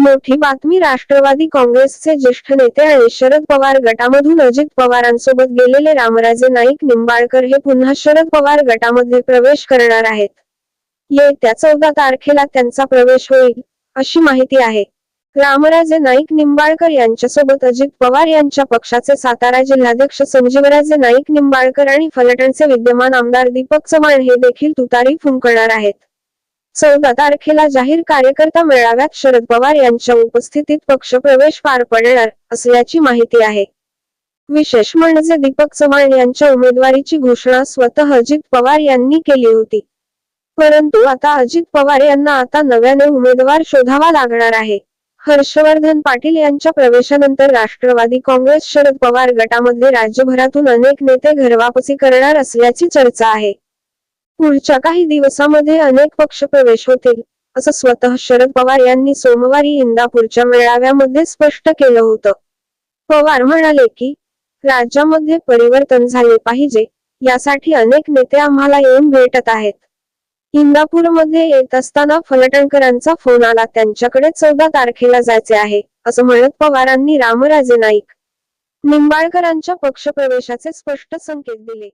मोठी बातमी राष्ट्रवादी काँग्रेसचे ज्येष्ठ नेते आणि शरद पवार गटामधून अजित पवारांसोबत गेलेले रामराजे नाईक निंबाळकर हे पुन्हा शरद पवार गटामध्ये प्रवेश करणार आहेत. येत्या चौदा तारखेला त्यांचा प्रवेश होईल अशी माहिती आहे. रामराजे नाईक निंबाळकर यांच्यासोबत अजित पवार यांच्या पक्षाचे सातारा जिल्हाध्यक्ष संजीवराजे नाईक निंबाळकर आणि फलटणचे विद्यमान आमदार दीपक चव्हाण हे देखील तुतारी फुंकणार आहेत. चौदा तारखेला जाहीर कार्यकर्ता मेळाव्यात शरद पवार यांच्या उपस्थितीत पक्षप्रवेश पार पडणार असल्याची माहिती आहे. विशेष म्हणजे दीपक चव्हाण यांच्या उमेदवारीची घोषणा स्वतः अजित पवार यांनी केली होती. परंतु आता अजित पवार यांना आता नव्याने उमेदवार शोधावा लागणार आहे. हर्षवर्धन पाटील यांच्या प्रवेशानंतर राष्ट्रवादी काँग्रेस शरद पवार गटामध्ये राज्यभरातून अनेक नेते घरवापसी करणार असल्याची चर्चा आहे. पुढच्या काही दिवसामध्ये अनेक पक्ष प्रवेश होतील असं स्वतः शरद पवार यांनी सोमवारी इंदापूरच्या मेळाव्यामध्ये स्पष्ट केलं होतं. पवार म्हणाले की राज्यामध्ये परिवर्तन झाले पाहिजे यासाठी अनेक नेते आम्हाला येऊन भेटत आहेत. इंदापूरमध्ये येत असताना फलटणकरांचा फोन आला त्यांच्याकडे चौदा तारखेला जायचे आहे असं म्हणत पवारांनी रामराजे नाईक निंबाळकरांच्या पक्षप्रवेशाचे स्पष्ट संकेत दिले.